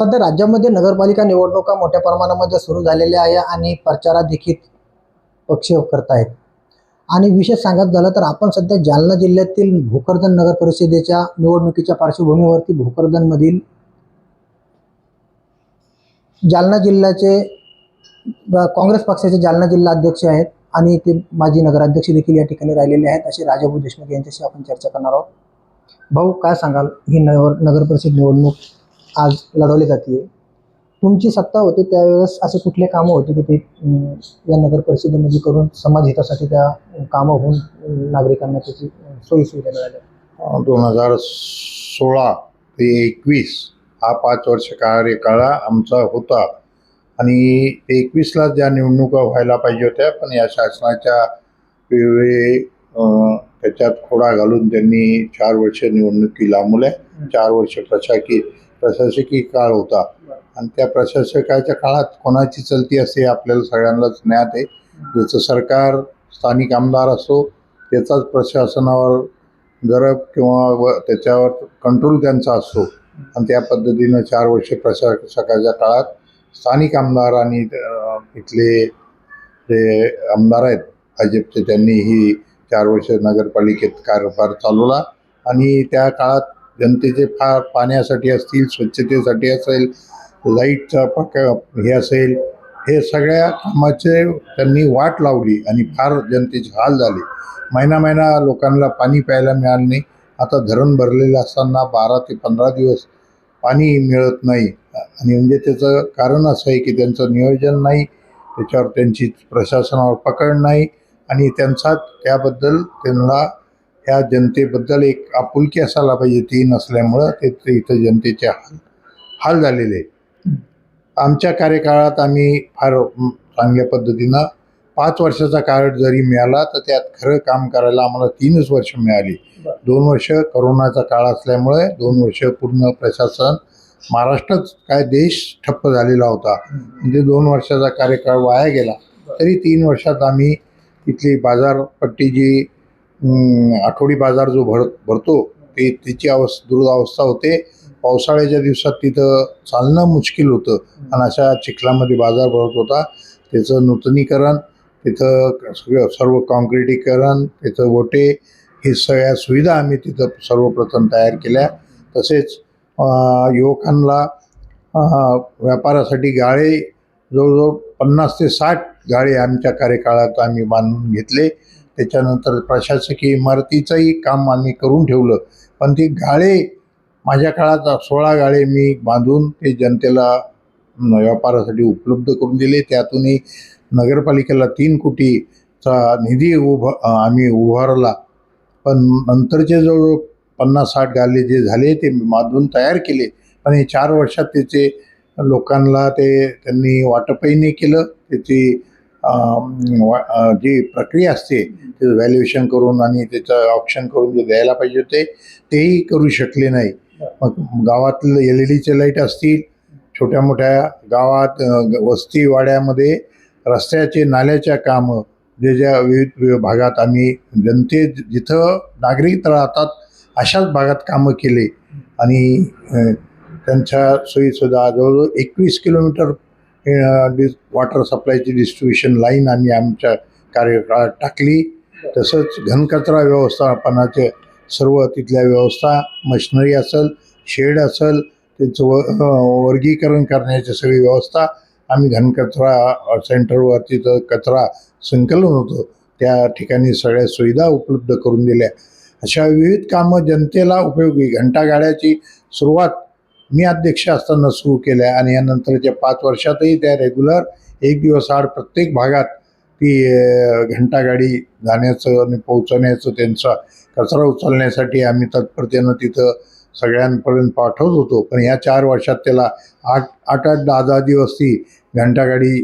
सध्या राज्यामध्ये नगरपालिका निवडणुका मोठ्या प्रमाणामध्ये सुरू झालेल्या आहे आणि प्रचारात देखील पक्ष आहेत. आणि विशेष सांगत झालं तर आपण सध्या जालना जिल्ह्यातील भोकरदन नगर परिषदेच्या निवडणुकीच्या पार्श्वभूमीवरती भोकरदनमधील जालना जिल्ह्याचे काँग्रेस पक्षाचे जालना जिल्हा अध्यक्ष आहेत आणि ते माजी नगराध्यक्ष देखील या ठिकाणी राहिलेले आहेत. असे राजाभाऊ देशमुख यांच्याशी आपण चर्चा करणार आहोत. भाऊ काय सांगाल? ही नगर नगर परिषद निवडणूक आज लढवली जाते तुमची सत्ता होती त्यावेळेस असे कुठले कामं होते की ते या नगर परिषदेमध्ये करून समाज हितासाठी त्या कामं होऊन नागरिकांना त्याची सोयीसुविधा मिळाल्या? दोन हजार सोळा ते एकवीस हा पाच वर्ष कार्यकाळ आमचा होता. आणि एकवीसला ज्या निवडणुका व्हायला पाहिजे होत्या पण या शासनाच्या वेळोवेळी अं, त्याच्यात खोडा घालून त्यांनी चार वर्ष निवडणुकी लांबल्या चार वर्ष प्रशाकी प्रशासकीय काळ होता. आणि त्या प्रशासकाच्या काळात कोणाची चलती असते आपल्याला सगळ्यांनाच ज्ञात आहे. ज्याचं सरकार स्थानिक आमदार असो त्याचाच प्रशासनावर गरब किंवा व त्याच्यावर कंट्रोल त्यांचा असतो आणि त्या पद्धतीनं चार वर्ष प्रशासकाच्या काळात स्थानिक आमदार आणि इथले जे आमदार आहेत भाजपचे त्यांनी ही चार वर्ष नगरपालिकेत कारभार चालवला. आणि त्या काळात जनतेचे फार पाण्यासाठी असतील स्वच्छतेसाठी असेल लाईटचा पक हे असेल हे सगळ्या कामाचे त्यांनी वाट लावली आणि फार जनतेचे हाल झाले. महिना महिना लोकांना पाणी प्यायला मिळालं नाही. आता धरण भरलेलं असताना बारा ते पंधरा दिवस पाणी मिळत नाही. आणि म्हणजे त्याचं कारण असं आहे की त्यांचं नियोजन नाही त्याच्यावर त्यांची प्रशासनावर पकड नाही आणि त्यांचा त्याबद्दल त्यांना ह्या जनतेबद्दल एक आपुलकी असायला पाहिजे ती नसल्यामुळं ते इथं जनतेचे हाल हाल झालेले. आमच्या कार्यकाळात आम्ही फार चांगल्या पद्धतीनं पाच वर्षाचा काळ जरी मिळाला तर त्यात खरं काम करायला आम्हाला तीनच वर्ष मिळाली. दोन वर्ष करोनाचा काळ असल्यामुळे दोन वर्ष पूर्ण प्रशासन महाराष्ट्रच काय देश ठप्प झालेला होता म्हणजे दोन वर्षाचा कार्यकाळ वाया गेला तरी तीन वर्षात आम्ही इथली बाजारपट्टी जी आठवडी बाजार जो भर भरतो ते तिची अवस् दुर्दावस्था होते. पावसाळ्याच्या दिवसात तिथं चालणं मुश्किल होतं. आणि अशा चिखलामध्ये बाजार भरत होता. त्याचं नूतनीकरण तिथं सगळं सर्व कॉन्क्रिटीकरण त्याचं गोटे हे सगळ्या सुविधा आम्ही तिथं सर्वप्रथम तयार केल्या. तसेच युवकांना व्यापारासाठी गाळे जवळजवळ पन्नास ते साठ गाळे आमच्या कार्यकाळात आम्ही बांधून घेतले. त्याच्यानंतर प्रशासकीय इमारतीचंही काम आम्ही करून ठेवलं. पण ती गाळे माझ्या काळात सोळा गाळे मी बांधून ते जनतेला व्यापारासाठी उपलब्ध करून दिले. त्यातूनही नगरपालिकेला तीन कोटीचा निधी उभ आम्ही उभारला. पण नंतरचे जवळजवळ पन्नास साठ गाले जे झाले ते बांधून तयार केले. पण हे चार वर्षात त्याचे लोकांना ते त्यांनी वाटपही नाही केलं. त्याची जी प्रक्रिया असते त्याचं व्हॅल्युएशन करून आणि त्याचं ऑप्शन करून जे द्यायला पाहिजे होते तेही करू शकले नाही. मग गावातलं एल ई डीचे लाइट असतील छोट्या मोठ्या गावात वस्ती वाड्यामध्ये रस्त्याचे नाल्याच्या कामं जे ज्या विविध भागात आम्ही जनते जिथं नागरिक राहतात अशाच भागात कामं केले. आणि त्यांच्या सोयीसुद्धा जवळजवळ एकवीस किलोमीटर डिस वॉटर सप्लायची डिस्ट्रीब्युशन लाईन आम्ही आमच्या कार्यकाळात टाकली. तसंच घनकचरा व्यवस्थापनाचे सर्व तिथल्या व्यवस्था मशिनरी असेल शेड असेल त्याचं व वर्गीकरण करण्याची सगळी व्यवस्था आम्ही घनकचरा अ, सेंटरवर तिथं कचरा संकलन होतं. त्या ठिकाणी सगळ्या सुविधा उपलब्ध करून दिल्या. अशा विविध कामं जनतेला उपयोगी. घंटागाड्याची सुरुवात मी अध्यक्ष असताना सुरू केल्या आणि यानंतरच्या पाच वर्षातही त्या रेग्युलर एक दिवस आड प्रत्येक भागात ती घंटागाडी जाण्याचं आणि पोहोचवण्याचं त्यांचा कचरा उचलण्यासाठी आम्ही तत्परतेनं तिथं सगळ्यांपर्यंत पाठवत होतो. पण ह्या चार वर्षात त्याला आठ आठ आठ दहा दहा दिवस ती घंटागाडी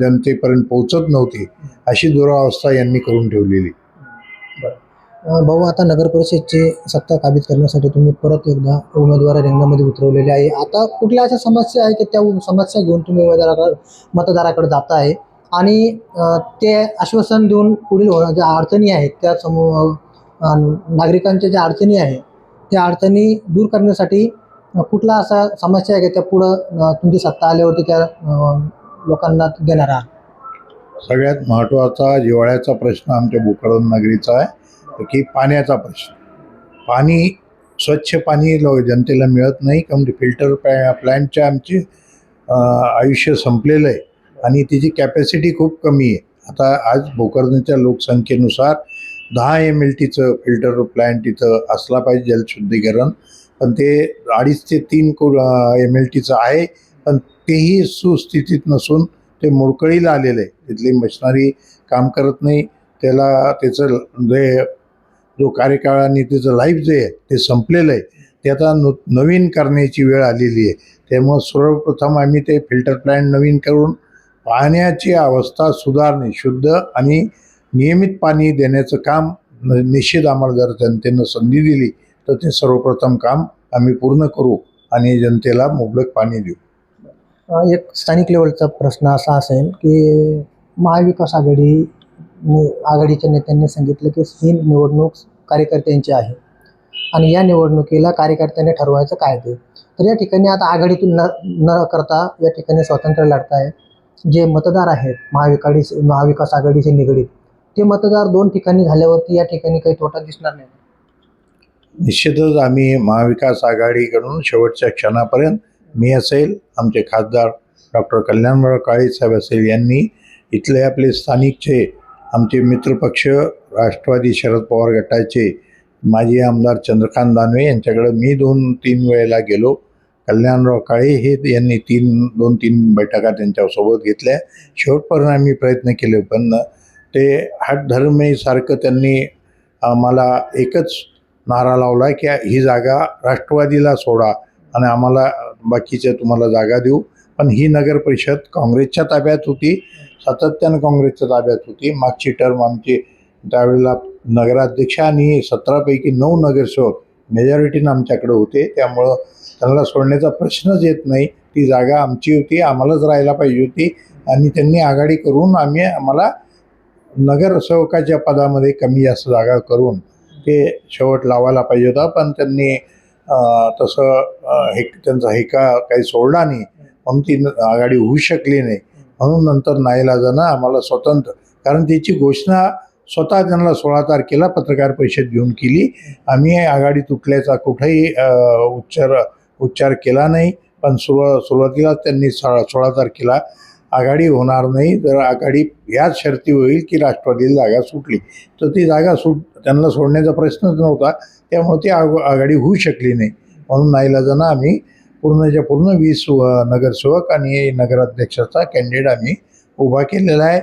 जनतेपर्यंत पोहोचत नव्हती. अशी दुरावस्था यांनी करून ठेवलेली. भाऊ आता नगर परिषदची सत्ता काबीज करण्यासाठी तुम्ही परत एकदा उमेदवार रिंगणामध्ये उतरवलेले आहे. आता कुठल्या अशा समस्या आहे की त्या समस्या घेऊन तुम्ही उमेदवाराकडे मतदाराकडे जात आहे आणि ते आश्वासन देऊन पुढील होणार ज्या अडचणी आहेत त्या समूह नागरिकांच्या ज्या अडचणी आहेत त्या अडचणी दूर करण्यासाठी कुठला असा समस्या आहे की त्या पुढं तुमची सत्ता आल्यावरती त्या लोकांना देणार आहात? सगळ्यात महत्त्वाचा जिवाळ्याचा प्रश्न आमच्या भोकरदन नगरीचा आहे. की पाण्याचा प्रश्न. पाणी स्वच्छ पाणी लो जनतेला मिळत नाही कारण की फिल्टर प्लॅ प्लॅन्टचे आमचे आयुष्य संपलेलं आहे आणि तिची कॅपॅसिटी खूप कमी आहे. आता आज भोकरदनच्या लोकसंख्येनुसार दहा एम एल टीचं फिल्टर प्लॅन्ट तिथं असला पाहिजे जलशुद्धीकरण पण ते अडीच ते तीन को एम एल टीचं आहे पण तेही सुस्थितीत नसून ते मोडकळीला आलेलं आहे. तिथली मशिनरी काम करत नाही त्याला त्याचं जे जो कार्यकाळ आणि त्याचं लाईफ जे आहे ते संपलेलं आहे ते आता नु नवीन करण्याची वेळ आलेली आहे. त्यामुळं सर्वप्रथम आम्ही ते फिल्टर प्लॅन्ट नवीन करून पाण्याची अवस्था सुधारणे शुद्ध आणि नियमित पाणी देण्याचं काम निश्चित आम्हाला जर जनतेनं संधी दिली तर ते सर्वप्रथम काम आम्ही पूर्ण करू आणि जनतेला मुबलक पाणी देऊ. एक स्थानिक लेवलचा प्रश्न असा असेल की महाविकास आघाडी आघाडीच्या नेत्यांनी सांगितलं की ही निवडणूक कार्यकर्त्यांची आहे. आणि या निवडणुकीला कार्यकर्त्यांनी ठरवायचं काय ते? तर या ठिकाणी आता आघाडीतून न न करता या ठिकाणी स्वातंत्र्य लढत आहे जे मतदार आहेत महाविकाडी महाविकास आघाडीचे निगडीत ते मतदार दोन ठिकाणी झाल्यावरती या ठिकाणी काही तोटा दिसणार नाही. निश्चितच आम्ही महाविकास आघाडीकडून शेवटच्या क्षणापर्यंत मी असेल आमचे खासदार डॉक्टर कल्याणराव काळे साहेब असेल यांनी इथले आपले स्थानिकचे आमचे मित्रपक्ष राष्ट्रवादी शरद पवार गटाचे माजी आमदार चंद्रकांत दानवे यांच्याकडं मी दोन तीन वेळेला गेलो. कल्याणराव काळे हे यांनी तीन दोन तीन बैठका त्यांच्यासोबत घेतल्या. शेवटपर्यंत आम्ही प्रयत्न केले पण ते हटधर्मेसारखं त्यांनी आम्हाला एकच नारा लावला की ही जागा राष्ट्रवादीला सोडा आणि आम्हाला बाकीच्या तुम्हाला जागा देऊ. पण ही नगर परिषद काँग्रेसच्या ताब्यात होती सातत्यानं काँग्रेसच्या ताब्यात होती. मागची टर्म आमची त्यावेळेला नगराध्यक्ष आणि सतरापैकी नऊ नगरसेवक मेजॉरिटीनं आमच्याकडे होते. त्यामुळं त्यांना सोडण्याचा प्रश्नच येत नाही. ती जागा आमची होती आम्हालाच राहायला पाहिजे होती आणि त्यांनी आघाडी करून आम्ही आम्हाला नगरसेवकाच्या पदामध्ये कमी जास्त जागा करून ते शेवट लावायला पाहिजे होता. पण त्यांनी तसं हे त्यांचा हेका काही सोडला नाही. म्हणून ती न- आघाडी होऊ शकली नाही. म्हणून नंतर नाईलाजानं आम्हाला स्वतंत्र कारण त्याची घोषणा स्वतः त्यांना सोळा तारखेला पत्रकार परिषद घेऊन केली. आम्ही आघाडी तुटल्याचा कुठेही उच्चार उच्चार केला नाही. पण सुरुवा सुरुवातीला त्यांनी सोळा सोळा तारखेला आघाडी होणार नाही. जर आघाडी याच शर्ती होईल की राष्ट्रवादीला जागा सुटली तर ती जागा सुट त्यांना सोडण्याचा प्रश्नच नव्हता. त्यामुळे ती आग आघाडी होऊ शकली नाही. म्हणून नाईलाजानं आम्ही पूर्णच्या पूर्ण वीस नगरसेवक आणि नगराध्यक्षाचा कॅन्डिडेट आम्ही उभा केलेला आहे.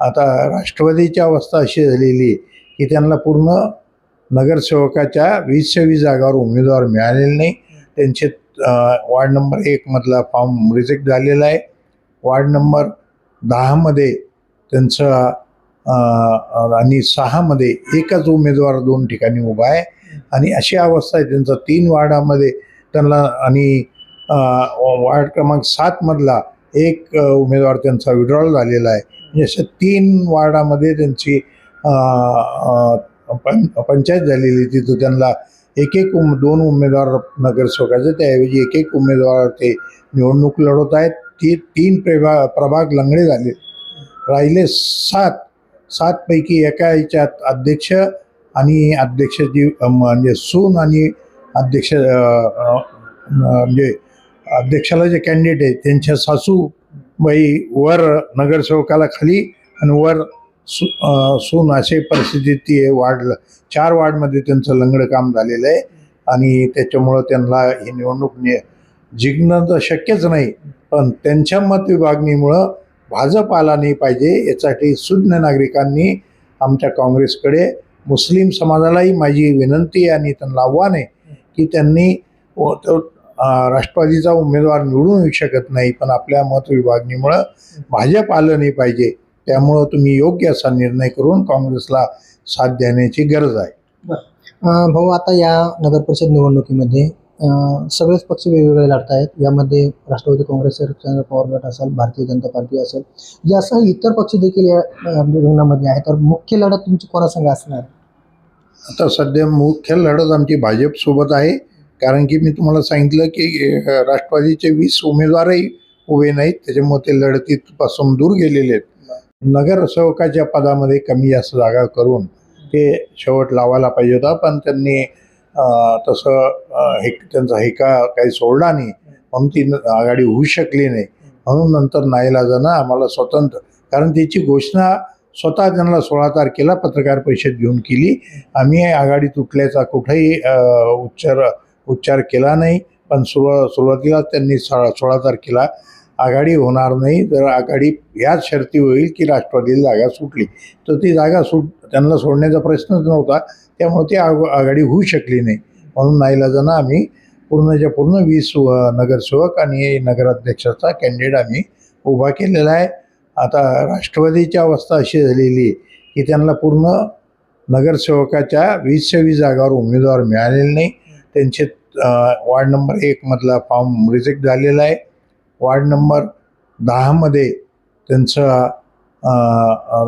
आता राष्ट्रवादीची अवस्था अशी झालेली आहे की त्यांना पूर्ण नगरसेवकाच्या वीसच्या वीस जागावर उमेदवार मिळालेले नाही. त्यांचे वार्ड नंबर एकमधला फॉर्म रिजेक्ट झालेला आहे. वार्ड नंबर दहामध्ये त्यांचं आणि सहामध्ये एकच उमेदवार दोन ठिकाणी उभा आहे. आणि अशी अवस्था आहे. त्यांचा तीन वार्डामध्ये त्यांना आणि वार्ड क्रमांक सातमधला एक उमेदवार त्यांचा विड्रॉल झालेला आहे. म्हणजे अशा तीन वार्डामध्ये त्यांची पं पंचायत झालेली तिथं त्यांना एक एक उम दोन उमेदवार नगरसेवकाचे त्याऐवजी एक एक उमेदवार ते निवडणूक लढवत आहेत. ती तीन प्रभा प्रभाग लंगडे झाले. राहिले सात. सातपैकी एका याच्यात अध्यक्ष आणि अध्यक्षाची म्हणजे सून आणि अध्यक्ष म्हणजे अध्यक्षाला जे कॅन्डिडेट आहे त्यांच्या सासू बाई वर नगरसेवकाला खाली आणि वर सु सून असे परिस्थिती ती वाढलं चार वार्डमध्ये त्यांचं लंगडं काम झालेलं आहे. आणि त्याच्यामुळं त्यांना ही निवडणूक ने जिंकणं तर शक्यच नाही. पण त्यांच्या मत विभागणीमुळं भाजप आला नाही पाहिजे यासाठी सुज्ञ नागरिकांनी आमच्या काँग्रेसकडे मुस्लिम समाजालाही माझी विनंती आणि त्यांना आव्हान आहे की त्यांनी व- राष्ट्रवादीचा उमेदवार निवडून येऊ शकत नाही पण आपल्या मत विभागणीमुळं भाजप आलं नाही पाहिजे. त्यामुळं तुम्ही योग्य असा निर्णय करून काँग्रेसला साथ देण्याची गरज आहे. भाऊ आता या नगर परिषद निवडणुकीमध्ये सगळेच पक्ष वेगवेगळे लढत आहेत यामध्ये राष्ट्रवादी काँग्रेस शरदचंद्र पवार गट असेल भारतीय जनता पार्टी असेल. यासह इतर पक्ष देखील या रिंगणामध्ये आहे तर मुख्य लढत तुमची कोणासंग असणार? आता सध्या मुख्य लढत आमची भाजपसोबत आहे. कारण की मी तुम्हाला सांगितलं की राष्ट्रवादीचे वीस उमेदवारही उभे नाहीत. त्याच्यामुळे ते लढतीपासून दूर गेलेले आहेत. नगरसेवकाच्या पदामध्ये कमी जास्त जागा करून ते शेवट लावायला पाहिजे होता. पण त्यांनी तसं हे त्यांचा हेका काही सोडला नाही. म्हणून ती आघाडी होऊ शकली नाही. म्हणून नंतर नाईलाजानं आम्हाला स्वतंत्र कारण त्याची घोषणा स्वतः त्यांना सोळा तारखेला पत्रकार परिषद घेऊन केली. आम्ही आघाडी तुटल्याचा कुठेही उच्चार उच्चार केला नाही पण सुरुवा सुरुवातीला त्यांनी सोळा सोळा तारखेला आघाडी होणार नाही जर आघाडी याच शर्ती होईल की राष्ट्रवादीला जागा सुटली. तर ती जागा सुट त्यांना सोडण्याचा प्रश्नच नव्हता त्यामुळे ती आग आघाडी होऊ शकली नाही. म्हणून नाईलाजानं आम्ही पूर्णच्या पूर्ण वीस नगरसेवक आणि नगराध्यक्षाचा कॅन्डिडेट आम्ही उभा केलेला आहे. आता राष्ट्रवादीची अवस्था अशी झालेली आहे की त्यांना पूर्ण नगरसेवकाच्या वीसच्या वीस जागावर उमेदवार मिळालेले नाही. त्यांचे वार्ड नंबर एकमधला फॉर्म रिजेक्ट झालेला आहे. वार्ड नंबर दहामध्ये त्यांचं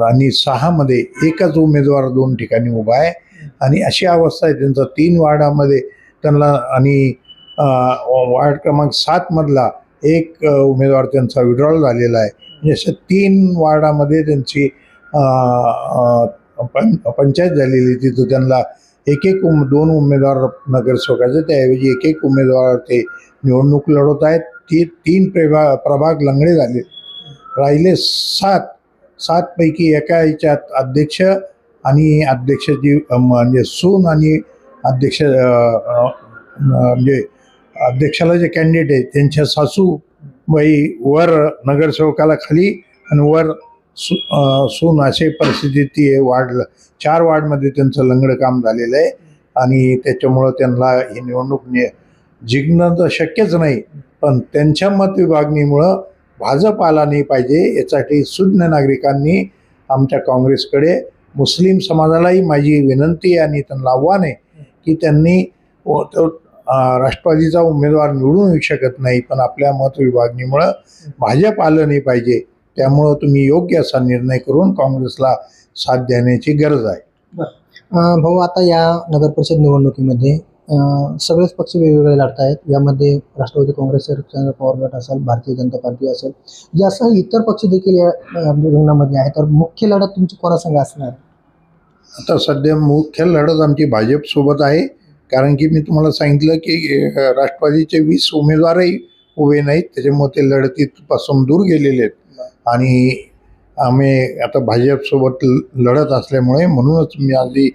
आणि सहामध्ये एकच उमेदवार दोन ठिकाणी उभा आहे. आणि अशी अवस्था आहे त्यांचा तीन वार्डामध्ये त्यांना आणि वार्ड क्रमांक सातमधला एक उमेदवार त्यांचा विड्रॉल झालेला आहे. म्हणजे अशा तीन वार्डामध्ये त्यांची पंचायत झालेली तिथं त्यांना एक एक उम दोन उमेदवार नगरसेवकाचे त्याऐवजी एक एक उमेदवार ते निवडणूक लढवत आहेत. ती तीन प्रभा प्रभाग लंगडे झाले. राहिले सात. सातपैकी एका याच्यात अध्यक्ष आणि अध्यक्षाची म्हणजे सून आणि अध्यक्ष म्हणजे अध्यक्षाला जे कॅन्डिडेट आहेत त्यांच्या सासू बाई वर नगरसेवकाला खाली आणि वर सु सून अशी परिस्थिती आहे वाढलं चार वार्डमध्ये त्यांचं लंगडं काम झालेलं आहे. आणि त्याच्यामुळं त्यांना ही निवडणूक ने जिंकणं तर शक्यच नाही पण त्यांच्या मत विभागणीमुळं भाजप आला नाही पाहिजे यासाठी सुज्ञ नागरिकांनी आमच्या काँग्रेसकडे मुस्लिम समाजालाही माझी विनंती आणि त्यांना आव्हान आहे की त्यांनी व- राष्ट्रवादीचा उमेदवार निवडून येऊ शकत नाही पण आपल्या मत विभागणीमुळं भाजप आलं नाही पाहिजे. त्यामुळं तुम्ही योग्य असा निर्णय करून काँग्रेसला साथ देण्याची गरज आहे. भाऊ आता या नगर परिषद निवडणुकीमध्ये सगळेच पक्ष वेगवेगळे लढत आहेत. यामध्ये राष्ट्रवादी काँग्रेस शरदचंद्र पवार गट असेल भारतीय जनता पार्टी असेल. यासह इतर पक्ष देखील या अं, रिंगणामध्ये आहे तर मुख्य लढत तुमची कोणासंग असणार? आता सध्या मुख्य लढत आमची भाजपसोबत आहे. कारण की मी तुम्हाला सांगितलं की राष्ट्रवादीचे वीस उमेदवारही उभे नाहीत. त्याच्यामुळे ते लढतीपासून दूर गेलेले आहेत. आणि आम्ही आता भाजपसोबत ल- लढत असल्यामुळे म्हणूनच मी अगदी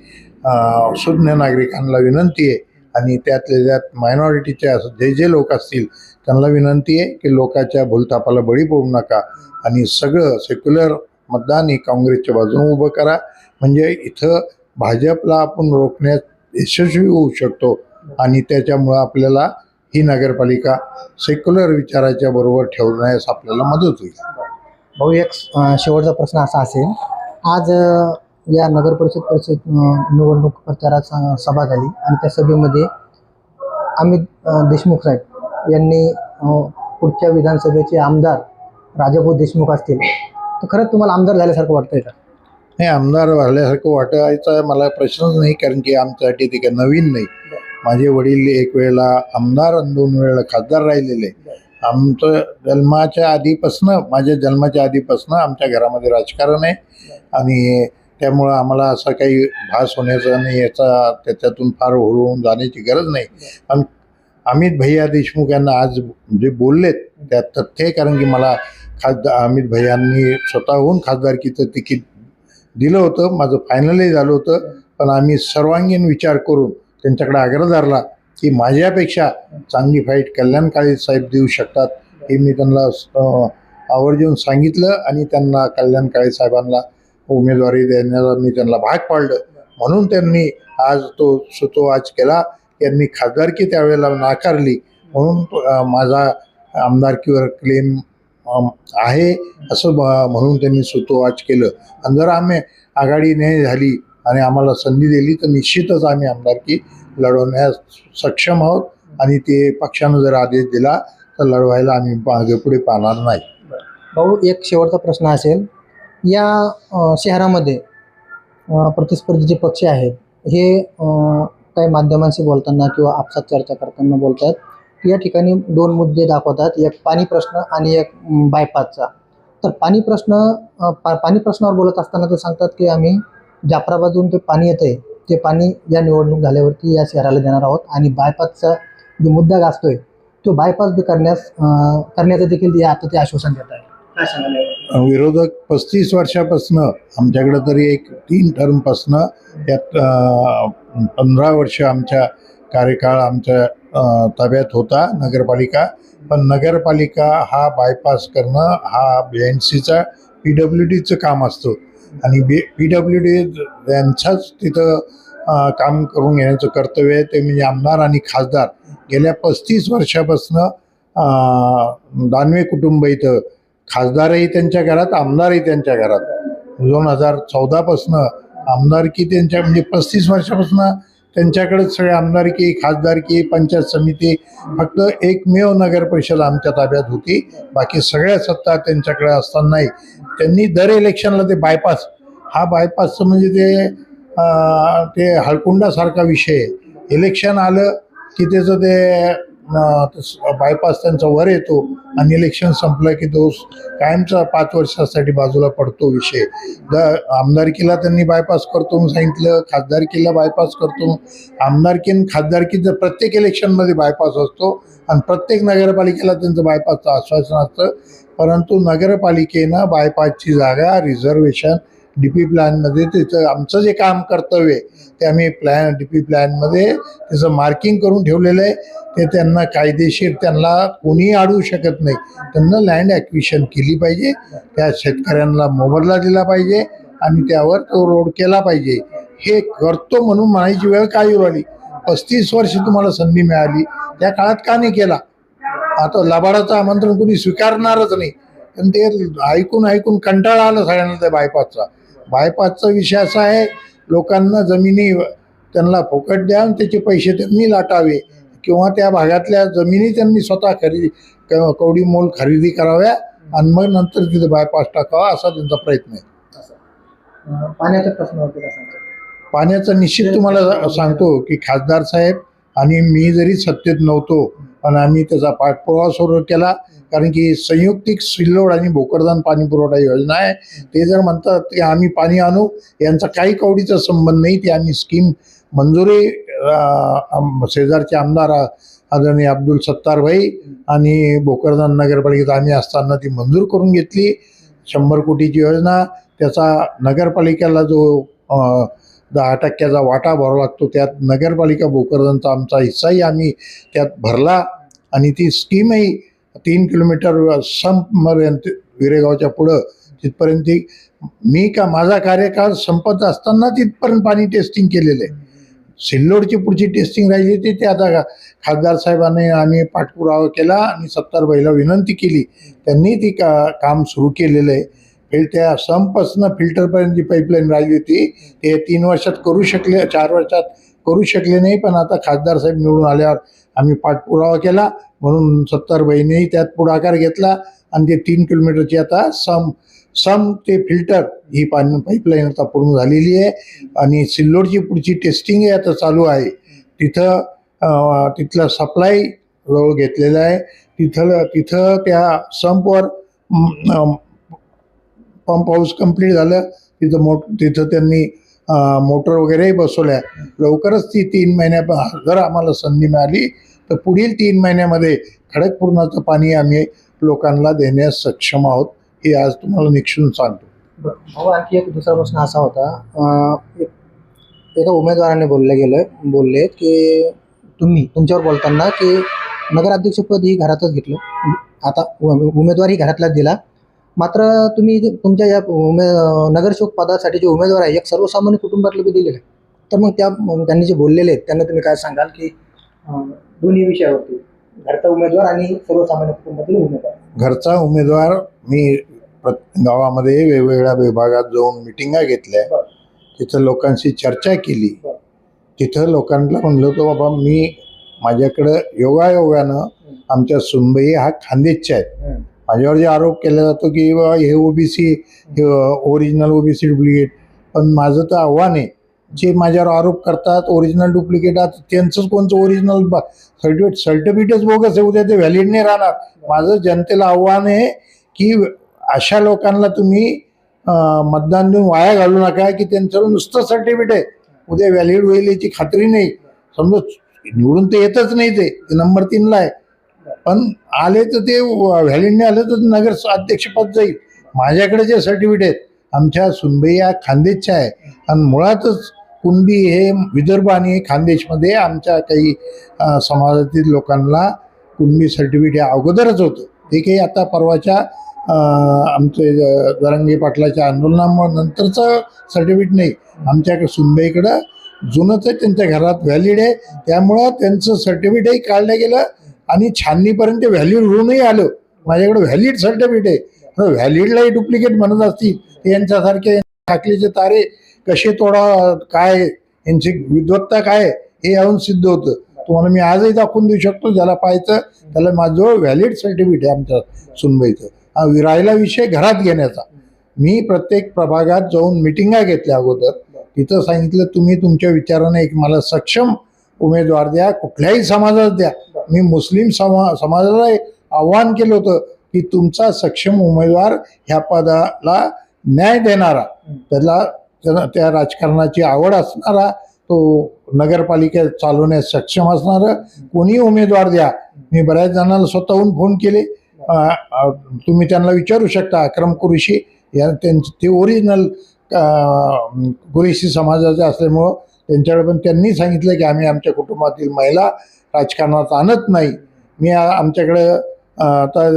सुज्ञ नागरिकांना विनंती आहे आणि त्यातल्या त्यात मायनॉरिटीचे असं जे जे लोक असतील त्यांना विनंती आहे की लोकांच्या भूलतापाला बळी पडू नका आणि सगळं सेक्युलर मतदान हे काँग्रेसच्या बाजूने उभं करा. म्हणजे इथं भाजपला आपण रोखण्यात यशस्वी होऊ शकतो आणि त्याच्यामुळं आपल्याला ही नगरपालिका सेक्युलर विचाराच्या बरोबर ठेवण्यास आपल्याला मदत होईल. भाऊ एक शेवटचा प्रश्न असा असेल. आज या नगर परिषद परिषद निवडणूक प्रचारात सभा झाली आणि त्या सभेमध्ये अमित देशमुख साहेब यांनी पुढच्या विधानसभेचे आमदार राजाभाऊ देशमुख असतील. तर खरंच तुम्हाला आमदार झाल्यासारखं वाटतंय का? नाही आमदार झाल्यासारखं वाटायचा मला प्रश्नच नाही कारण की आमच्यासाठी ते काही नवीन नाही. माझे वडील एक वेळेला आमदार आणि दोन वेळेला खासदार राहिलेले. आमचं जन्माच्या आधीपासनं माझ्या जन्माच्या आधीपासनं आमच्या घरामध्ये राजकारण आहे. आणि त्यामुळं आम्हाला असा काही भास होण्याचा आणि याचा त्याच्यातून फार होऊन जाण्याची गरज नाही. पण अमित भैया देशमुख यांना आज जे बोललेत त्यात तथ्य आहे कारण की मला खासदार अमित भैयांनी स्वतःहून खासदारकीचं तिकीट दिलं होतं. माझं फायनलही झालं होतं. पण आम्ही सर्वांगीण विचार करून त्यांच्याकडे आग्रह धरला की माझ्यापेक्षा चांगली फाईट कल्याण काळे साहेब देऊ शकतात हे मी त्यांना आवर्जून सांगितलं आणि त्यांना कल्याण काळे साहेबांना उमेदवारी देण्याला मी त्यांना भाग पाडलं. म्हणून त्यांनी आज तो सुतोवाच केला. यांनी खासदारकी त्यावेळेला नाकारली. म्हणून माझा आमदारकीवर क्लेम आहे असं म्हणून त्यांनी सुतोवाच केलं. आणि जर आम्ही आघाडी नाही झाली आणि आम्हाला संधी दिली तर निश्चितच आम्ही आमदारकी लढवण्यास सक्षम आहोत आणि ते पक्षानं जर आदेश दिला तर लढवायला आम्ही मागे पुढे पाहणार नाही. भाऊ एक शेवटचा प्रश्न असेल. या शहरामध्ये प्रतिस्पर्धीचे पक्ष आहेत हे काही माध्यमांशी बोलताना किंवा आपसात चर्चा करताना बोलतात या ठिकाणी दोन मुद्दे दाखवतात. एक पाणी प्रश्न आणि एक बायपासचा तर पाणी प्रश्न पा पाणी प्रश्नावर बोलत असताना ते सांगतात की आम्ही जाफराबादून ते पाणी येतं आहे ते पाणी या निवडणूक झाल्यावरती या शहराला देणार आहोत. आणि बायपासचा जो मुद्दा गाजतोय तो बायपास बी करण्यास करण्याचं देखील ते आता ते आश्वासन देत आहे विरोधक पस्तीस वर्षापासनं आमच्याकडे तरी एक तीन टर्मपासनं त्यात पंधरा वर्ष आमच्या कार्यकाळ आमच्या ताब्यात होता नगरपालिका. पण नगरपालिका हा बायपास करणं हा बी एन सीचा पी डब्ल्यू डीचं काम असतं. आणि बी पी डब्ल्यू डी यांच्याच तिथं काम करून घेण्याचं कर्तव्य आहे. ते म्हणजे आमदार आणि खासदार. गेल्या पस्तीस वर्षापासनं दानवे कुटुंब इथं. खासदारही त्यांच्या घरात आमदारही त्यांच्या घरात. दोन हजार चौदापासनं आमदारकी त्यांच्या म्हणजे पस्तीस वर्षापासनं त्यांच्याकडेच सगळे आमदारकी खासदारकी पंचायत समिती फक्त एकमेव नगर परिषद आमच्या ताब्यात होती. बाकी सगळ्या सत्ता त्यांच्याकडे असतानाही त्यांनी दर इलेक्शनला ते बायपास हा बायपासचं म्हणजे ते ते हळकुंडासारखा विषय आहे. इलेक्शन आलं की त्याचं ते बायपास त्यांचा वर येतो आणि इलेक्शन संपलं की तो कायमचा पाच वर्षासाठी बाजूला पडतो विषय. द आमदारकीला त्यांनी बायपास करतो म्हणून सांगितलं खासदारकीला बायपास करतो आमदारकी आणि जर प्रत्येक इलेक्शनमध्ये बायपास असतो आणि प्रत्येक नगरपालिकेला त्यांचं बायपासचं आश्वासन असतं परंतु नगरपालिकेनं बायपासची जागा रिझर्वेशन डी पी प्लॅनमध्ये त्याचं आमचं जे काम कर्तव्य आहे ते आम्ही प्लॅन डी पी प्लॅनमध्ये त्याचं मार्किंग करून ठेवलेलं आहे. ते त्यांना कायदेशीर त्यांना कोणीही अडवू शकत नाही. त्यांना लँड ॲक्विशन केली पाहिजे. त्या शेतकऱ्यांना मोबदला दिला पाहिजे आणि त्यावर तो रोड केला पाहिजे. हे करतो म्हणून म्हणायची वेळ काय येऊ पस्तीस वर्ष तुम्हाला संधी मिळाली. त्या काळात का नाही केला? आता लबाडाचं आमंत्रण कुणी स्वीकारणारच नाही. पण ते ऐकून ऐकून कंटाळा आला सगळ्यांना त्या बायपासचा बायपासचा विषय असा आहे लोकांना जमिनी त्यांना फुकट द्या आणि त्याचे पैसे त्यांनी लाटावे. किंवा त्या भागातल्या जमिनी त्यांनी स्वतः खरेदी कवडी मोल खरेदी कराव्या आणि मग नंतर तिथे बायपास टाकावा असा त्यांचा प्रयत्न आहे. काय सांगतात पाण्याचं निश्चित तुम्हाला सांगतो की खासदार साहेब आणि मी जरी सत्तेत नव्हतो पण आम्ही त्याचा पाठपुरावा सुरू केला कारण की संयुक्तिक सिल्लोड आणि भोकरदान पाणी पुरवठा योजना आहे. ते जर म्हणतात की आम्ही पाणी आणू यांचा काही कवडीचा संबंध नाही. ते आम्ही स्कीम मंजुरी आम- शेजारचे आमदार आदरणीय अब्दुल सत्तार भाई आणि भोकरदान नगरपालिकेत आम्ही असताना ती मंजूर करून घेतली. शंभर कोटीची योजना. त्याचा नगरपालिकेला जो दहा टक्क्याचा वाटा भरावा लागतो त्यात नगरपालिका भोकरदनचा आमचा हिस्साही आम्ही त्यात भरला आणि ती स्कीमही तीन किलोमीटर संपर्यंत विरेगावच्या पुढं तिथपर्यंत ती मी का माझा कार्यकाळ संपत असताना तिथपर्यंत पाणी टेस्टिंग केलेलं आहे. सिल्लोडची पुढची टेस्टिंग राहिली होती ते आता खासदार साहेबांनी आम्ही पाठपुरावा केला आणि सत्तारबाईला विनंती केली. त्यांनी ती का काम सुरू केलेलं आहे. फिल त्या संपसनं फिल्टरपर्यंत जी पाईपलाईन राहिली होती ते तीन वर्षात करू शकले चार वर्षात करू शकले नाही पण आता खासदार साहेब निवडून आल्यावर आम्ही पाठपुरावा केला. म्हणून सत्तारबाईनेही त्यात पुढाकार घेतला आणि ते तीन किलोमीटरची आता सम सम ते फिल्टर ही पाणी पाईपलाईन आता पूर्ण झालेली आहे. आणि सिल्लोडची पुढची टेस्टिंगही आता चालू आहे. तिथं तिथला सप्लाय जवळ घेतलेला आहे. तिथं तिथं त्या संपवर पंप हाऊस कंप्लीट झालं. तिथं मोट तिथं त्यांनी मोटर वगैरेही बसवल्या. लवकरच ती तीन महिन्या जर आम्हाला संधी मिळाली. तर पुढील तीन महिन्यामध्ये खडकपूर्णाचं पाणी आम्ही लोकांना देण्यास सक्षम आहोत हे आज तुम्हाला निक्षून सांगतो. भाऊ आणखी एक दुसरा प्रश्न असा होता. एक- एका उमेदवाराने बोललं गेलं बोलले की तुम्ही तुमच्यावर बोलताना की नगराध्यक्षपद ही घरातच घेतलं. आता उमेदवार ही घरातलाच दिला. मात्र तुम्ही जे- तुमच्या या उमे नगरसेवक पदासाठी जे उमेदवार आहे एक सर्वसामान्य कुटुंबातले बी दिलेले. तर मग त्या त्यांनी जे बोललेले आहेत त्यांना तुम्ही काय सांगाल की दोन्ही विषयावरती. घरचा उमेदवार आणि सर्वसामान्य कुटुंबातील उमेदवार. घरचा उमेदवार मी गावामध्ये वेगवेगळ्या विभागात जाऊन मिटिंगा घेतल्या. तिथं लोकांशी चर्चा केली. तिथं लोकांना म्हणलं होतं बाबा मी माझ्याकडं योगायोगानं आमच्या सुनबाई हा खानदेशच्या आहेत. माझ्यावर जे आरोप केला जातो की बाबा हे ओबीसी ओरिजिनल ओबीसी डुप्लिकेट. पण माझं तर आव्हान आहे जे माझ्यावर आरोप करतात ओरिजिनल डुप्लिकेट त्यांचंच कोणतं ओरिजिनल सर्टिफिकेट सर्टिफिकेटच बोगस आहे उद्या ते व्हॅलिड नाही राहणार. माझं जनतेला आव्हान आहे की अशा लोकांना तुम्ही मतदान देऊन वाया घालू नका की त्यांचं नुसतं सर्टिफिकेट आहे. उद्या व्हॅलिड होईल याची खात्री नाही. समजा निवडून ते येतच नाही ते ते नंबर तीनला आहे. पण आले तर ते व्हॅलिड नाही आले तर नगर अध्यक्षपद जाईल. माझ्याकडे जे सर्टिफिकेट आहेत आमच्या सुनबाई या खानदेशच्या आहे. आणि मुळातच कुणबी हे विदर्भ आणि खानदेशमध्ये आमच्या काही समाजातील लोकांना कुणबी सर्टिफिकेट हे अगोदरच होतं. ते काही आता परवाच्या आमचे दरंगे पाटलाच्या आंदोलनामुळे नंतरचं सर्टिफिकेट नाही आमच्याकडे सुनबाईकडं जुनंच आहे त्यांच्या घरात व्हॅलिड आहे. त्यामुळं त्यांचं सर्टिफिकेटही काढलं गेलं आणि छाननीपर्यंत व्हॅलिड होऊनही आलं. माझ्याकडे व्हॅलिड सर्टिफिकेट आहे. व्हॅलिडलाही डुप्लिकेट म्हणत असतील. यांच्यासारखे खाकलीचे तारे कसे तोडा काय यांची विद्वत्ता काय हे याहून सिद्ध होतं. तुम्हाला मी आजही दाखवून देऊ शकतो ज्याला पाहायचं त्याला माझं व्हॅलिड सर्टिफिकेट आहे आमच्या सुनबाईचं. हा राहिला विषय घरात घेण्याचा. मी प्रत्येक प्रभागात जाऊन मिटिंगा घेतल्या अगोदर तिथं सांगितलं तुम्ही तुमच्या विचाराने एक मला सक्षम उमेदवार द्या कुठल्याही समाजात द्या. मी मुस्लिम समा समाजाला एक आव्हान केलं होतं की तुमचा सक्षम उमेदवार ह्या पदाला न्याय देणारा त्याला त्याला त्या राजकारणाची आवड असणारा तो नगरपालिका चालवण्यास सक्षम असणारं कोणी उमेदवार द्या. मी बऱ्याच जणांना स्वतःहून फोन केले. तुम्ही त्यांना विचारू शकता. अक्रम कुरुशी या त्यांचे ते ओरिजिनल कुरेशी समाजाचे असल्यामुळं त्यांच्याकडे पण त्यांनी सांगितलं की आम्ही आमच्या कुटुंबातील महिला राजकारणात आणत नाही. मी आमच्याकडं आता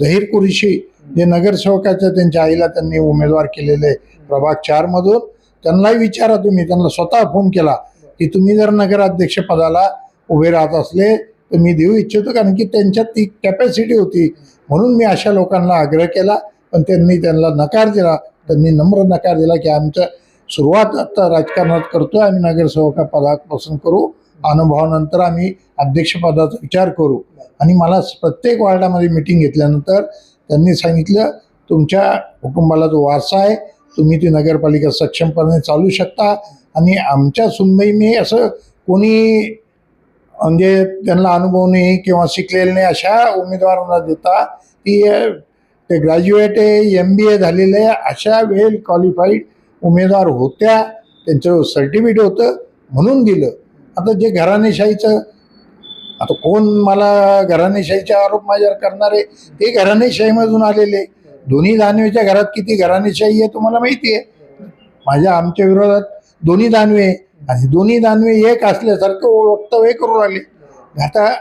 जहीर कुरेशी जे नगरसेवकाच्या त्यांच्या आईला त्यांनी उमेदवार केलेले प्रभाग चारमधून त्यांनाही विचारा तुम्ही त्यांना स्वतः फोन केला की तुम्ही जर नगराध्यक्ष पदाला उभे राहत असले तर मी देऊ इच्छितो कारण की त्यांच्यात ती कॅपॅसिटी होती. म्हणून मी अशा लोकांना आग्रह केला पण त्यांनी त्यांना नकार दिला. त्यांनी नम्र नकार दिला की आमचं सुरुवात आता राजकारणात करतो आम्ही नगरसेवका पदापासून करू. अनुभवानंतर आम्ही अध्यक्षपदाचा विचार करू. आणि मला प्रत्येक वार्डामध्ये मिटिंग घेतल्यानंतर त्यांनी सांगितलं तुमच्या कुटुंबाला जो वारसा आहे तुम्ही ती नगरपालिका सक्षमपणे चालू शकता आणि आमच्या सुनबाईने मी असं कोणी म्हणजे त्यांना अनुभव नाही किंवा शिकलेले नाही अशा उमेदवारांना देता की ते ग्रॅज्युएट आहे एम बी ए झालेले आहे अशा वेल क्वालिफाईड उमेदवार होत्या त्यांचं सर्टिफिकेट होतं म्हणून दिलं. आता जे घराणेशाहीचं आता कोण मला घराणेशाहीचे आरोप माझ्यावर करणारे ते घराणेशाहीमधून आलेले. दोन्ही दानवेच्या घरात किती घराणेशाही आहे तुम्हाला माहिती आहे. माझ्या आमच्या विरोधात दोन्ही दानवे आहे. आणि दोन्ही दानवे एक असल्यासारखं वक्तव्य करू राहिले आता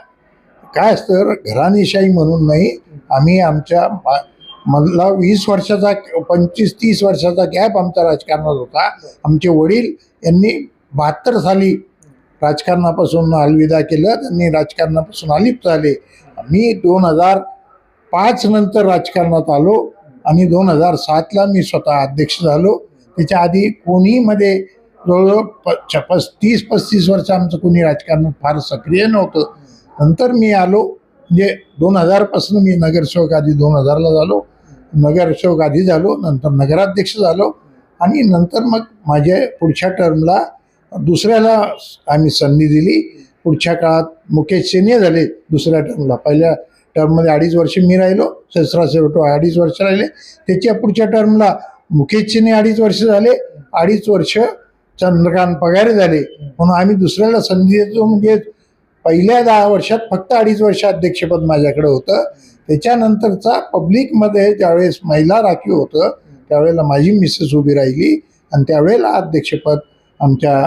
काय असतं घराणेशाही म्हणून नाही आम्ही आमच्या मा- मधला वीस वर्षाचा पंचवीस तीस वर्षाचा गॅप आमचा राजकारणात होता. आमचे वडील यांनी बहात्तर साली राजकारणापासून अलविदा केलं त्यांनी राजकारणापासून अलिप्त झाले. मी दोन हजार पाच नंतर राजकारणात आलो आणि दोन हजार सातला मी स्वतः अध्यक्ष झालो. त्याच्या आधी कोणीमध्ये जवळजवळ प छ- पस्तीस पस्तीस वर्ष आमचं कोणी राजकारणात फार सक्रिय नव्हतं. नंतर मी आलो म्हणजे दोन हजारपासून मी नगरसेवक आधी दोन हजारला झालो. नगरसेवक आधी झालो नंतर नगराध्यक्ष झालो आणि नंतर मग माझ्या पुढच्या टर्मला दुसऱ्याला आम्ही संधी दिली. पुढच्या काळात मुकेश सेने झाले दुसऱ्या टर्मला पहिल्या टर्ममध्ये अडीच वर्ष मी राहिलो ससरा सेवटो अडीच वर्ष राहिले. त्याच्या पुढच्या टर्मला मुकेश सेने अडीच वर्ष झाले अडीच वर्ष चंद्रकांत पगारे झाले. म्हणून आम्ही दुसऱ्याला संधी देतो म्हणजे पहिल्या दहा वर्षात फक्त अडीच वर्ष अध्यक्षपद माझ्याकडे होतं. त्याच्यानंतरचा पब्लिकमध्ये ज्यावेळेस महिला राखीव होतं त्यावेळेला माझी मिसेस उभी राहिली आणि त्यावेळेला अध्यक्षपद आमच्या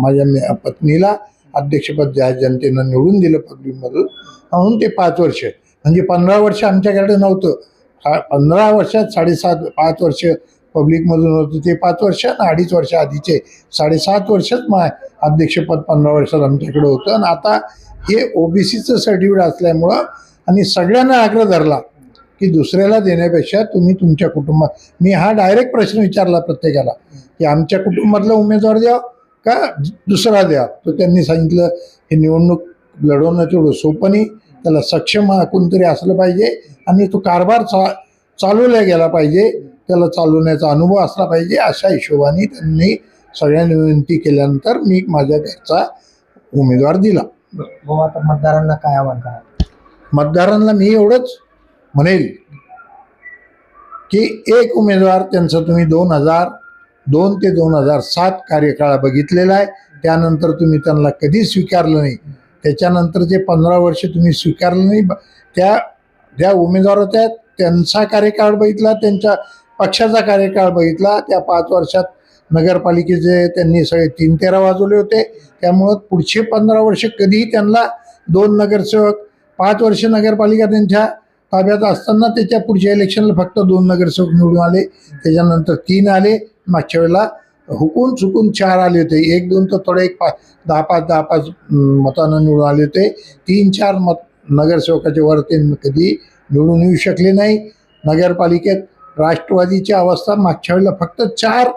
माझ्या मे- पत्नीला अध्यक्षपद ज्या जनतेनं निवडून दिलं पब्लिकमधून म्हणून ते पाच वर्ष. म्हणजे पंधरा वर्ष आमच्याकडे नव्हतं. सा- पंधरा वर्षात साडेसात पाच वर्ष पब्लिकमधून होतं ते पाच वर्ष आणि अडीच वर्ष आधीचे. साडेसात वर्षच मा अध्यक्षपद पंधरा वर्षात आमच्याकडे होतं. आणि आता हे ओबीसीचं सर्टिफिकेट असल्यामुळं आणि सगळ्यांना आग्रह धरला. की दुसऱ्याला देण्यापेक्षा तुम्ही तुमच्या कुटुंबात मी हा डायरेक्ट प्रश्न विचारला प्रत्येकाला की आमच्या कुटुंबातला उमेदवार द्या का दुसरा द्या तर त्यांनी सांगितलं हे निवडणूक लढवणं तेवढं सोपं नाही त्याला सक्षम कोणतरी असलं पाहिजे आणि तो कारभार चा चालवला गेला पाहिजे त्याला चालवण्याचा अनुभव असला पाहिजे अशा हिशोबाने त्यांनी सगळ्यांनी विनंती केल्यानंतर मी माझ्या घरचा उमेदवार दिला. आता मतदारांना काय आव्हान करा मतदारांना मी एवढंच म्हणेल की एक उमेदवार त्यांचं तुम्ही दोन हजार दोन ते दोन हजार सात कार्यकाळ बघितलेला आहे. त्यानंतर तुम्ही त्यांना कधी स्वीकारलं नाही. त्याच्यानंतर जे पंधरा वर्ष तुम्ही स्वीकारलं नाही ब- त्या ज्या उमेदवार होत्या त्यांचा कार्यकाळ बघितला त्यांच्या पक्षाचा कार्यकाळ बघितला. त्या पाच वर्षात नगरपालिकेचे त्यांनी सगळे तीन तेरा वाजवले होते. त्यामुळं पुढचे पंधरा वर्ष कधीही त्यांना दोन नगरसेवक पाच वर्ष नगरपालिका त्यांच्या ताब्यात असताना त्याच्या पुढच्या इलेक्शनला फक्त दोन नगरसेवक निवडून आले. त्याच्यानंतर तीन आले. मागच्या वेळेला हुकून चुकून चार आले होते. एक दोन तर थोडे एक पाच दहा पाच दहा पाच मतानं निवडून आले होते. तीन चार मत नगरसेवकाच्या वर ते कधी निवडून येऊ शकले नाही. नगरपालिकेत राष्ट्रवादीची अवस्था मागच्या वेळेला फक्त चार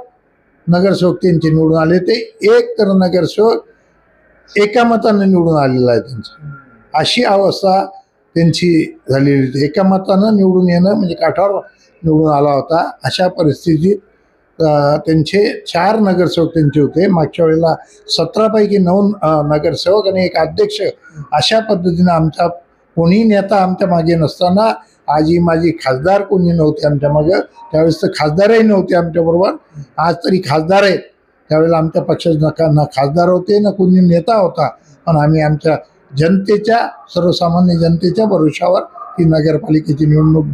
नगरसेवक त्यांचे निवडून आले होते. एक तर नगरसेवक एका मतानं निवडून आलेला आहे त्यांचं. अशी अवस्था त्यांची झालेली होती. एका मतानं निवडून येणं म्हणजे काठावर निवडून आला होता अशा परिस्थितीत त्यांचे चार नगरसेवक त्यांचे होते. मागच्या वेळेला सतरापैकी नऊ नगरसेवक आणि एक अध्यक्ष. अशा पद्धतीनं आमचा कोणी नेता आमच्या मागे नसताना आजी माझी खासदार कोणी नव्हते आमच्या मागं. त्यावेळेस तर खासदारही नव्हते आमच्याबरोबर आज तरी खासदार आहेत. त्यावेळेला आमच्या पक्षात न ना खासदार होते ना कोणी नेता होता. पण आम्ही आमच्या जनतेच्या सर्वसामान्य जनतेच्या भरोशावर ती नगरपालिकेची निवडणूक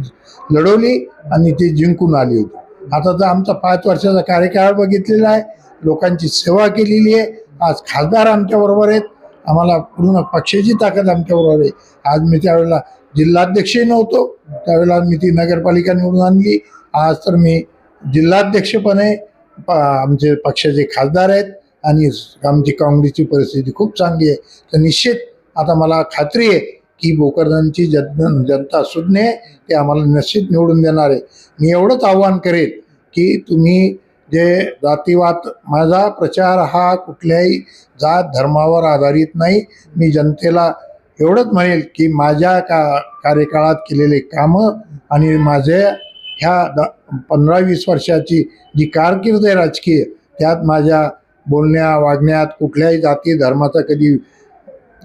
लढवली आणि ती जिंकून आली होती. आता तर आमचा पाच वर्षाचा कार्यकाळ बघितलेला आहे. लोकांची सेवा केलेली आहे. आज खासदार आमच्याबरोबर आहेत. आम्हाला पूर्ण पक्षाची ताकद आमच्याबरोबर आहे. आज मी त्यावेळेला जिल्हाध्यक्षही नव्हतो. त्यावेळेला मी ती नगरपालिका निवडून आणली. आज तर मी जिल्हाध्यक्ष पण आहे. प- आमचे पक्षाचे खासदार आहेत. आणि आमची काँग्रेसची परिस्थिती खूप चांगली आहे. तर निश्चित आता मला खात्री आहे की भोकरदनची जन जनता सुज्ञ आहे ते आम्हाला निश्चित निवडून देणार आहे. मी एवढंच आव्हान करेल की तुम्ही जे जातीवाद माझा प्रचार हा कुठल्याही जात धर्मावर आधारित नाही. मी जनतेला एवढंच म्हणेल की माझ्या का कार्यकाळात केलेले कामं आणि माझे ह्या द पंधरा वीस वर्षाची जी कारकीर्द आहे राजकीय त्यात माझ्या बोलण्या वागण्यात कुठल्याही जाती धर्माचा कधी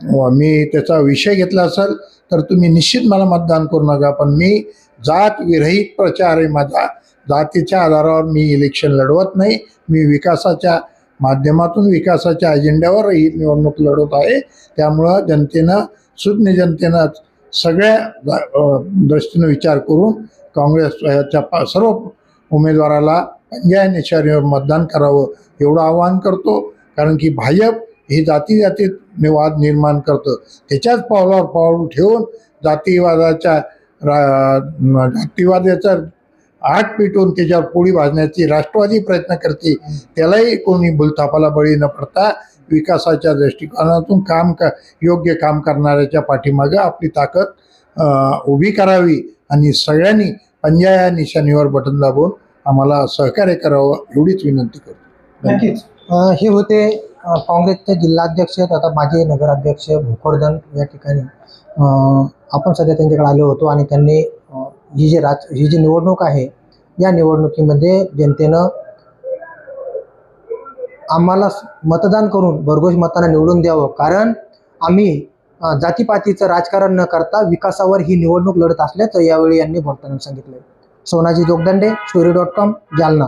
मी त्याचा विषय घेतला असेल तर तुम्ही निश्चित मला मतदान करू नका. पण मी जात विरहित प्रचार आहे माझा. जातीच्या आधारावर मी इलेक्शन लढवत नाही. मी विकासाच्या माध्यमातून विकासाच्या अजेंड्यावर ही निवडणूक लढवत आहे. त्यामुळं जनतेनं सुज्ञ जनतेनं सगळ्या जा- दृष्टीनं विचार करून काँग्रेसच्या पा- सर्व उमेदवाराला पंजाय निशाणीवर मतदान करावं एवढं आवाहन करतो. कारण की भाजप हे जाती जातीत वाद निर्माण करतं. त्याच्याच पावलावर पाऊल ठेवून जातीवादाच्या रा जातीवादाचा आठ पेटवून त्याच्यावर पोळी भाजण्याची राष्ट्रवादी प्रयत्न करते त्यालाही कोणी भूलथापाला बळी न पडता विकासाच्या दृष्टिकोनातून काम का योग्य काम करणाऱ्याच्या पाठीमागं आपली ताकद उभी करावी आणि सगळ्यांनी पंजाया निशाणीवर बटन दाबून आम्हाला सहकार्य करावं एवढीच विनंती करतो. नक्कीच. हे होते काँग्रेसचे जिल्हाध्यक्ष तथा माजी नगराध्यक्ष भोकरदन या ठिकाणी आपण सध्या त्यांच्याकडे आलो होतो आणि त्यांनी ही जी राज ही जी निवडणूक आहे या निवडणुकीमध्ये जनतेनं आम्हाला मतदान करून भरघोष मतांना निवडून द्यावं. कारण आम्ही जातीपातीचं राजकारण न करता विकासावर ही निवडणूक लढत असल्याचं यावेळी यांनी बोलताना सांगितलं Sonaji Jogdande story dot com Jalna.